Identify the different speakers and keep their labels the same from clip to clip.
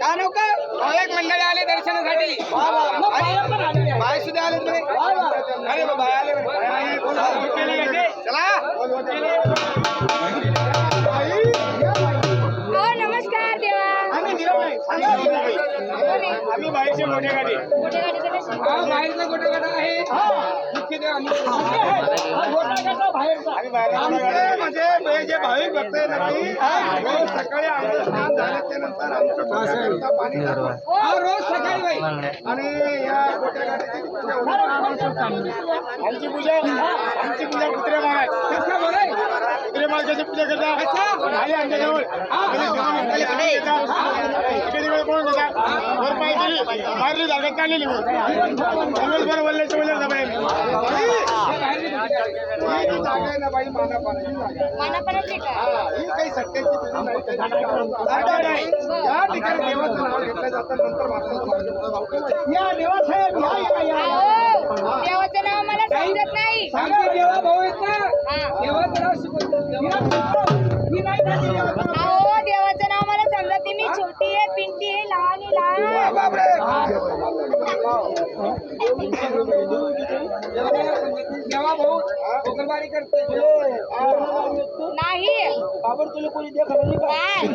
Speaker 1: का नका
Speaker 2: अनेक मंडळी आले दर्शनासाठी.
Speaker 1: बाया
Speaker 2: सुद्धा आले तुम्ही. अरे बाय आले. चला.
Speaker 3: हो नमस्कार देवा.
Speaker 1: आम्ही
Speaker 4: बाहेरचे मोठे गाडी.
Speaker 3: कसं
Speaker 2: हा बाहेरचा गोटा गटा आहे. मुख्य देव
Speaker 4: म्हणजे जे भाविक भक्त ना रोज सकाळी स्नान झाल्याच्यानंतर आमचं पाणी
Speaker 2: रोज सकाळी बाई
Speaker 4: आणि या गोट्या गाडीची आमची पूजा आमची पूजा कुत्रे माळ कुत्रे मालकाची पूजा करता आई आमच्याजवळ कोण देतात वर पाहिजे मारली जागा काढलेली दिवसभर वल्ल्याच्या वल्ल्या
Speaker 3: मानापणाचे का?
Speaker 4: ही काही सत्याची पिढी नाही, जागा नाही. या ठिकाणी देवाचं नाव घेतलं जातं नंतर मात्र
Speaker 1: या देवासाहेब या या या
Speaker 3: अहो देवाचं नाव मला समजत नाही.
Speaker 2: आमचे देवा भाऊ आहेत ना?
Speaker 3: हा.
Speaker 2: देवाचं नाव शिकवतो
Speaker 1: ही नाही ना ती देवाचं.
Speaker 3: अहो देवाचं नाव मला समजत नाही. मी छोटी आहे पिंटी आहे लहान आहे लहान
Speaker 2: भाऊ कोकणवाडी करते
Speaker 3: नाही.
Speaker 1: बाबर तुला कोणी देखत नाही का?
Speaker 3: काय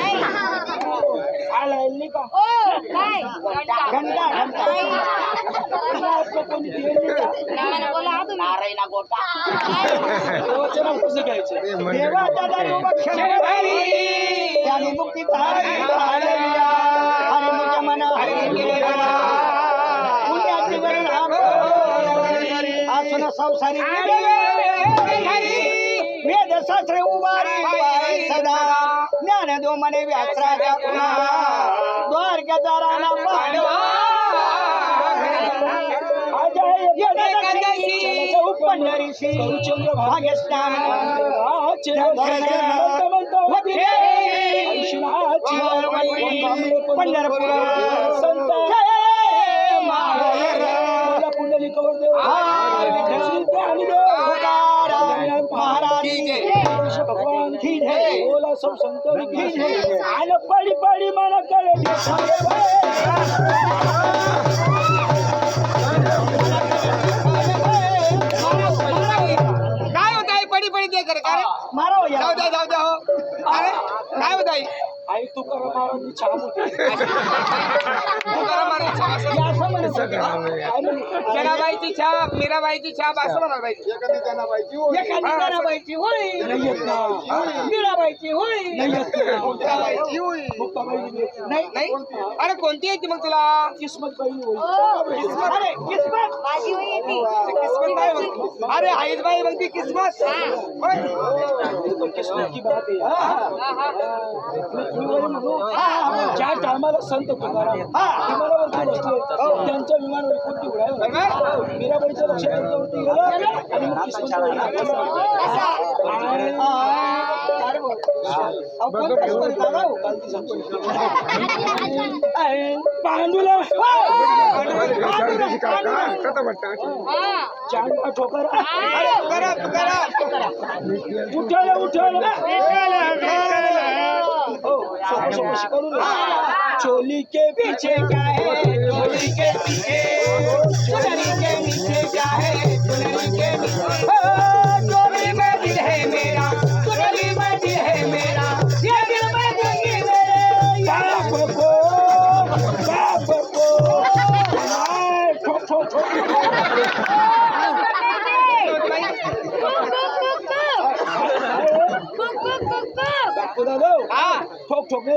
Speaker 3: नाही.
Speaker 1: आला नाही का?
Speaker 3: ओ काय
Speaker 1: घंटा घंटा. कोणी दिलं नाही.
Speaker 3: बोला हा तुम्ही
Speaker 1: देवाचं नाव कसं घ्यायचं देवाच्या दारी उभा क्षणभरी त्याने मुक्ती तारी पाहिल्या. हरी मुझ्या मना हरी केला. पुण्याची संसारी वेद शास्त्र उभारी द्वारी सदा. ज्ञान दो मने व्यासराजा पुन्हा. द्वारकेचा राणा पांडवा पंढरीशी भाग्यस्नान. पंढरपूर संत भगवान बोला सब संतों आलो पड़ी पड़ी मन करे
Speaker 2: काय होत आहे पडी पडी ते करे का रे?
Speaker 1: मारो
Speaker 2: जाऊ द्या जाऊ द्या हो. अरे काय होत आहे
Speaker 1: आई होती
Speaker 2: तुकाराम महाराज छाप असं.
Speaker 1: या असं म्हणत होते. काय म्हणे?
Speaker 2: जनाबाईची छाप मीराबाईची छाप असं म्हणाल पाहिजे.
Speaker 4: एखादी जनाबाईची होळी.
Speaker 1: एखादी जनाबाईची होळी. नाही येत ना. मीराबाईची होळी. नाही येत ना.
Speaker 4: मुक्ताबाईची होळी.
Speaker 1: मुक्ताबाईची नाही येत. नाही.
Speaker 2: नाही अरे कोणती येते मग तुला?
Speaker 1: किस्मत बाई होळी.
Speaker 3: ओ.
Speaker 1: अरे किस्मत.
Speaker 3: माझी होई येते
Speaker 2: किस्मत काय म्हणते? अरे आईच बाई म्हणते किस्मत. होय.
Speaker 1: तो किस्मत की बात आहे. ज्या टायमाला संत तुकाराम विमानावरती बसले त्यांच्या विमानावर कोणती उडायला मीराबाईचं लक्ष त्यांच्यावरती गेलं आणि मग हो? पांडुला ठोकर. चोली के पीछे क्या है? चोली के पीछे। चुनरी के नीचे क्या है? चुनरी के हो, चोली में दिल है मेरा।
Speaker 2: ঠকে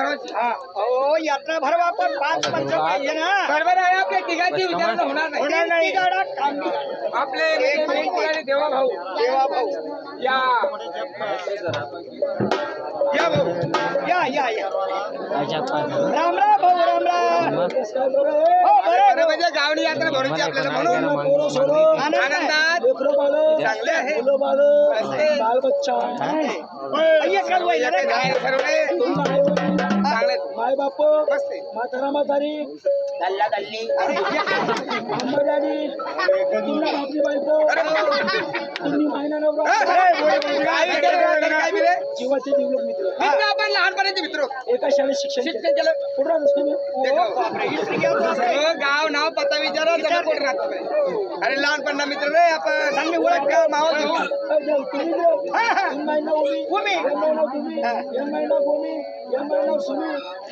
Speaker 1: गावाची यात्रा
Speaker 2: भरवायची
Speaker 1: अहो यात्रा भरवा पण पाच पंच पाहिजे ना
Speaker 2: बरोबर आहे आपल्या तिघांची विचारणा होणार नाही
Speaker 1: होणार नाही गाडा कामी
Speaker 2: आपले मित्र आणि देवा भाऊ
Speaker 1: देवा भाऊ
Speaker 2: या या भाऊ
Speaker 1: या या या राम राम भाऊ राम राम हो
Speaker 2: खरं
Speaker 1: बरं
Speaker 2: म्हणजे गावडी यात्रा भरायची आपल्याला म्हणून आनंदात चांगले आहे
Speaker 1: एकच वय झालं का?
Speaker 2: काय ठरवले
Speaker 5: माय बाप
Speaker 2: मस्त आहे.
Speaker 5: म्हातारा म्हातारी
Speaker 1: गल्ला गल्ली
Speaker 5: आंबा डॅडी तुला आपली बायको
Speaker 2: अरे बाबा.
Speaker 5: तुम्ही मायना नवरा.
Speaker 2: काय विचार करणार, काय बी रे?
Speaker 5: जीवाचे जीवलग मित्र.
Speaker 2: मित्र आपण लहानपणाचे मित्र. होतो.
Speaker 5: एका शाळेत शिक्षण केलं.
Speaker 2: शिक्षण केलं.
Speaker 5: कुठं राहतोस तुम्ही?
Speaker 2: हो, गाव नाव पत्ता विचारा राहतो? अरे लहानपणा मित्र रे आपण चांगली ओळख का मावा
Speaker 5: तुम्ही.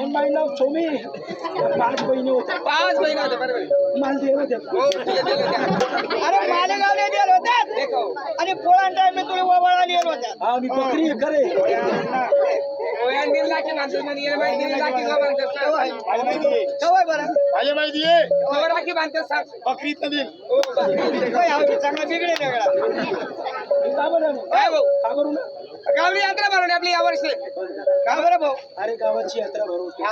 Speaker 5: इन माय नाव सुमी. पाच बहिणी होत्या.
Speaker 2: पाच महिने होते बरोबर.
Speaker 5: मला देव होत्या
Speaker 2: हो.
Speaker 1: अरे मालेगावला गेलो होते
Speaker 2: देखो
Speaker 1: आणि पोळा टाइम तुला ववाळा गेलो होत्या
Speaker 5: हा मी बकरी खरे.
Speaker 4: माझी माझी. बकरीत
Speaker 1: चांगला बिघडे वेगळा
Speaker 5: मी का बरं
Speaker 2: काय भाऊ?
Speaker 5: का बरू ना
Speaker 2: गावडी यात्रा भरवली आपली यावर्षी
Speaker 1: का बरं भाऊ?
Speaker 5: अरे गावाची यात्रा भरवतो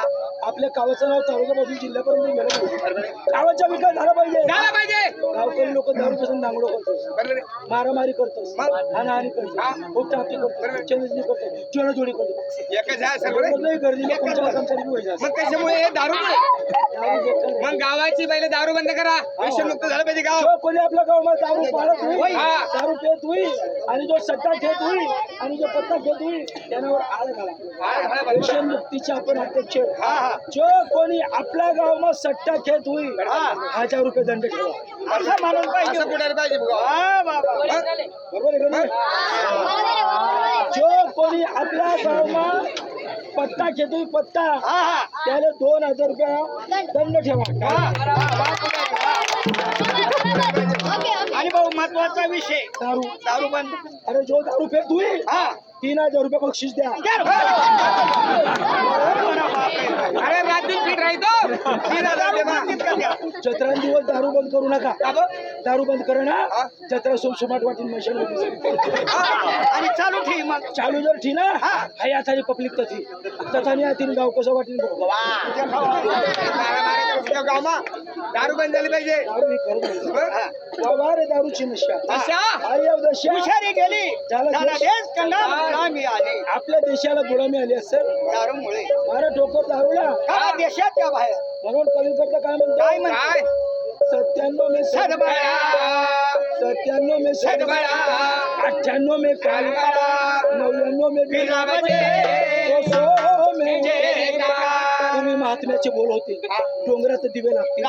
Speaker 5: आपल्या गावाचं नाव तालुक्यापासून जिल्ह्यापर्यंत गेलं पाहिजे गावाचा विकास झाला पाहिजे.
Speaker 2: झाला पाहिजे.
Speaker 5: गावकरी लोक दारू पासून दांगडो
Speaker 2: आहे.
Speaker 5: मारामारी करतोस हाणाहाणी करतो खूप टाकी करतो चेंजणी करतो चोराचोरी करतो. लय गर्दी
Speaker 2: मग त्याच्यामुळे हे दारू. मग गावाची पहिले दारू बंद करा. व्यसनमुक्त झालं पाहिजे गाव.
Speaker 5: कोणी आपल्या गावामध्ये दारू पाळत होईल
Speaker 2: हा.
Speaker 5: दारू पेत होईल आणि जो सट्टा खेळ होईल आणि जो पत्ता खेळ होईल त्याच्यावर आळ घाला. व्यसन मुक्तीचे आपण अध्यक्ष. जो कोणी आपल्या गावामध्ये सट्टा खेळ होईल हजार रुपये दंड ठेवा.
Speaker 4: असं माणूस पाहिजे. हा
Speaker 5: बरोबर? जो कोणी आपल्या पत्ता खेळतोय पत्ता
Speaker 4: हा हा.
Speaker 5: त्याला दोन हजार रुपया दंड ठेवा.
Speaker 4: आणि भाऊ महत्त्वाचा विषय.
Speaker 5: दारू.
Speaker 4: दारू बंद.
Speaker 5: अरे जो दारू पेत होईल
Speaker 4: हा.
Speaker 5: तीन हजार रुपये बक्षीस द्या.
Speaker 2: अरे रात्री पीठ राहतो. तीन हजार दे बा.
Speaker 5: जत्रा दिवस दारू बंद करू नका? दारू बंद करा ना. जत्रा सुमसुमाट वाटीन मशीन
Speaker 4: आणि चालू ठेव मग.
Speaker 5: चालू जर ठी ना हाय आता पब्लिक तथी. तथानी आतील गाव कसं वाटीन
Speaker 2: नका गावमा. दारू बंद झाली पाहिजे.
Speaker 5: दारूची नशा
Speaker 4: हुशारी गेली आली.
Speaker 5: आपल्या देशाला गुलामी आली असेल.
Speaker 4: दारूमुळे.
Speaker 5: मारा ठोकर दारूला.
Speaker 4: का देशाच्या बाहेर?
Speaker 5: म्हणून कविकर्ता काय म्हणतो?
Speaker 4: काय म्हणतो?
Speaker 2: काय?
Speaker 5: सत्त्याण्णव मे
Speaker 4: सदबळा
Speaker 5: सत्त्याण्णव मे
Speaker 2: सदबळा.
Speaker 5: अठ्ठ्याण्णव मे काल. नव्याण्णव मे
Speaker 2: जय
Speaker 5: महात्म्याचे बोल होते. डोंगरात दिवे लागतील.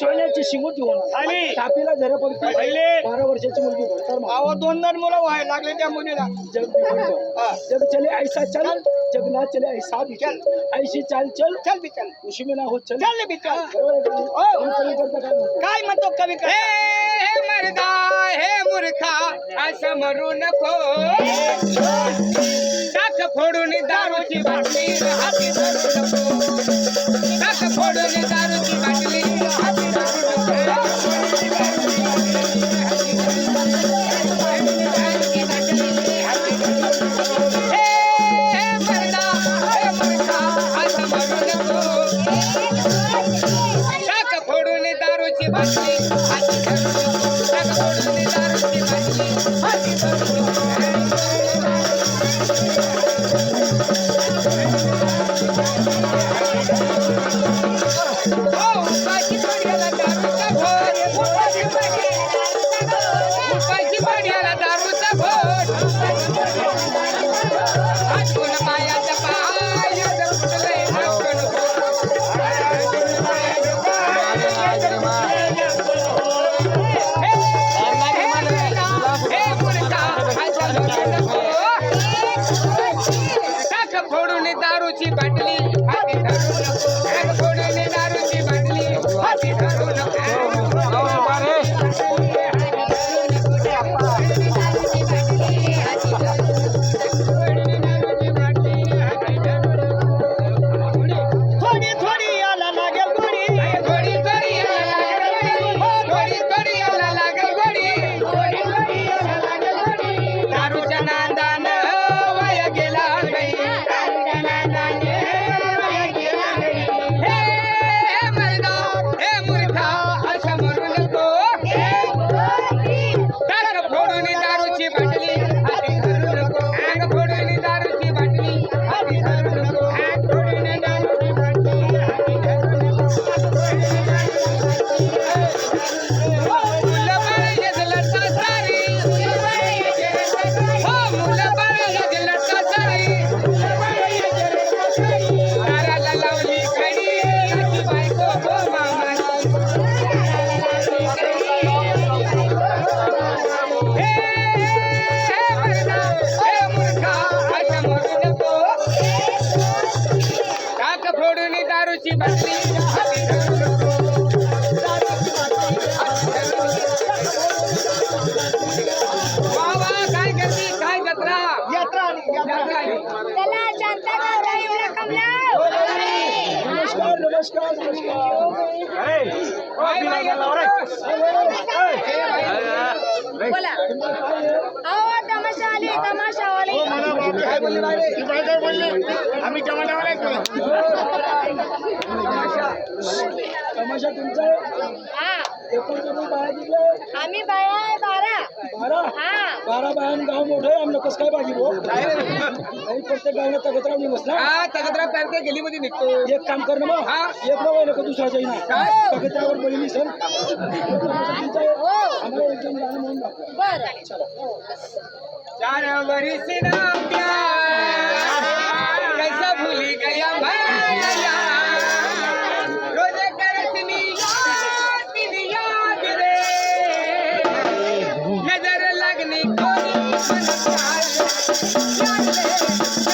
Speaker 5: सोन्याची शिंगोटी होणार. तापीला झरा पडते. बारा वर्षाची मुलगी.
Speaker 4: अहो दोन दोन मुलं व्हायला लागले त्या मुलीला.
Speaker 5: जग. जग चले ऐसा चल. जग ना चले ऐसा भी चल. ऐशी चाल चल.
Speaker 4: चल बी चल.
Speaker 5: उशी में ना हो चल.
Speaker 4: चल बी चल?
Speaker 5: काय म्हणतो
Speaker 4: कवी?
Speaker 2: हे मर्दा हे मूर्खा असं मरू नको. टाक फोडून दारूची बाटली हाती धरू नको. टाक फोडून दारूची
Speaker 3: बोला. अहो तमाशा आली तमाशा.
Speaker 4: काय बोलले ती बाई काय बोलली? आम्ही टमाटावाला आहेत तुला.
Speaker 5: तमाशा. तुमचा
Speaker 3: हा.
Speaker 5: एकूण तुम्ही बाया दिले
Speaker 3: आम्ही बाया आहे बारा.
Speaker 5: बारा?
Speaker 3: हा.
Speaker 5: बारा बायान गाव मोठं आहे आमनं कसं काय भाऊ आणि प्रत्येक गावाला तगत राहून बसला.
Speaker 2: हा तगतरा पॅरते गेलीमध्ये निघतो.
Speaker 5: एक काम कर ना मग.
Speaker 2: हा.
Speaker 5: एक नवं नको दुसरा जाईना
Speaker 2: काय?
Speaker 5: तगत्रावर बहिणी सण आम्हाला एकदम गाणं म्हणून दाखवा.
Speaker 3: बरं.
Speaker 2: चार वरिस ना प्यार। कैसा भूली गया भैया रोज करत मी याद दिल याद रे। नजर लगनी कोई मन प्यार याद रे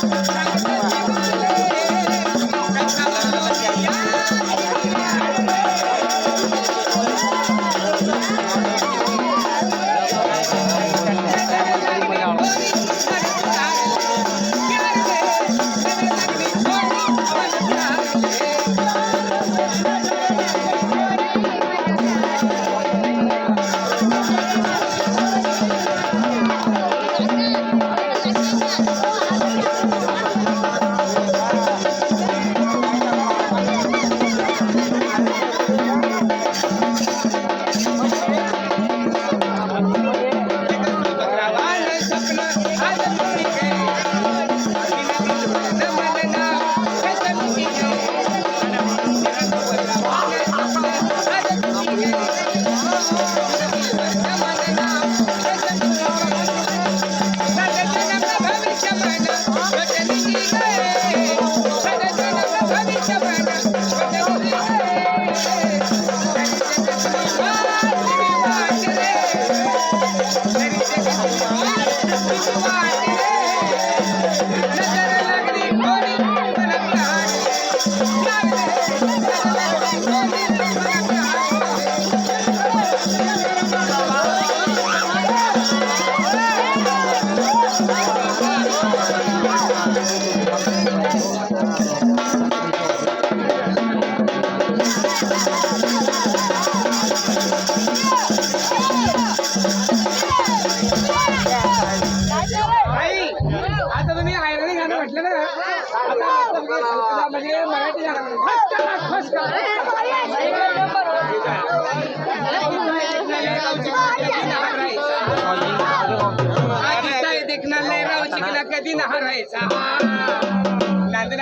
Speaker 2: thank you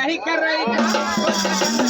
Speaker 2: नहा राहायचा नांद नाही करायचा